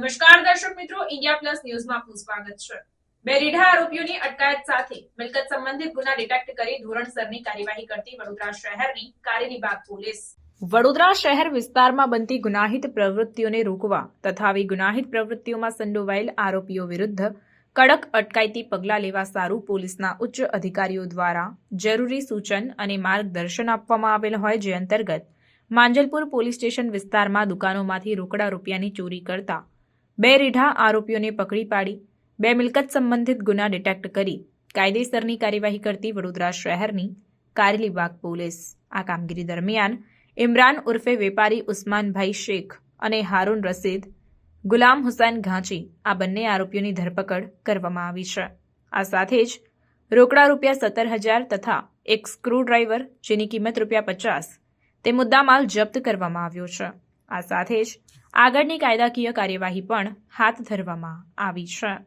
નમસ્કાર દર્શક મિત્રો, ઇન્ડિયા પ્લસ ન્યૂઝમાં આપનું સ્વાગત છે. બે રીઢા આરોપીઓની અટકાયત સાથે મિલકત સંબંધિત ગુના ડિટેક્ટ કરી ધોરણસરની કાર્યવાહી કરતી વડોદરા શહેરની કારેલીબાગ પોલીસ. વડોદરા શહેર વિસ્તારમાં બનતી ગુનાહિત પ્રવૃત્તિઓને રોકવા તથા આવી ગુનાહિત પ્રવૃત્તિઓમાં સંડોવાયેલ આરોપીઓ વિરુદ્ધ કડક અટકાયતી પગલાં લેવા સારું પોલીસના ઉચ્ચ અધિકારીઓ દ્વારા જરૂરી સૂચન અને માર્ગદર્શન આપવામાં આવેલ હોય જે અંતર્ગત માંજલપુર પોલીસ સ્ટેશન વિસ્તારમાં દુકાનોમાંથી રોકડા રૂપિયાની ચોરી કરતા બે રીઢા આરોપીઓને પકડી પાડી, બે મિલકત સંબંધિત ગુના ડિટેક્ટ કરી, કાયદેસરની કાર્યવાહી કરતી વડોદરા શહેરની કારેલીબાગ પોલીસ. આ કામગીરી દરમિયાન ઇમરાન ઉર્ફે વેપારી ઉસ્માનભાઈ શેખ અને હારૂન રસીદ, ગુલામ હુસૈન ઘાંચી આ બંને આરોપીઓની ધરપકડ કરવામાં આવી છે. આ સાથે જ રોકડા રૂપિયા સત્તર હજાર તથા એક સ્ક્રૂડ્રાઈવર, જેની કિંમત રૂપિયા પચાસ, તે મુદ્દામાલ જપ્ત કરવામાં આવ્યો છે. આ સાથે જ આગળની કાયદાકીય કાર્યવાહી પણ હાથ ધરવામાં આવી છે.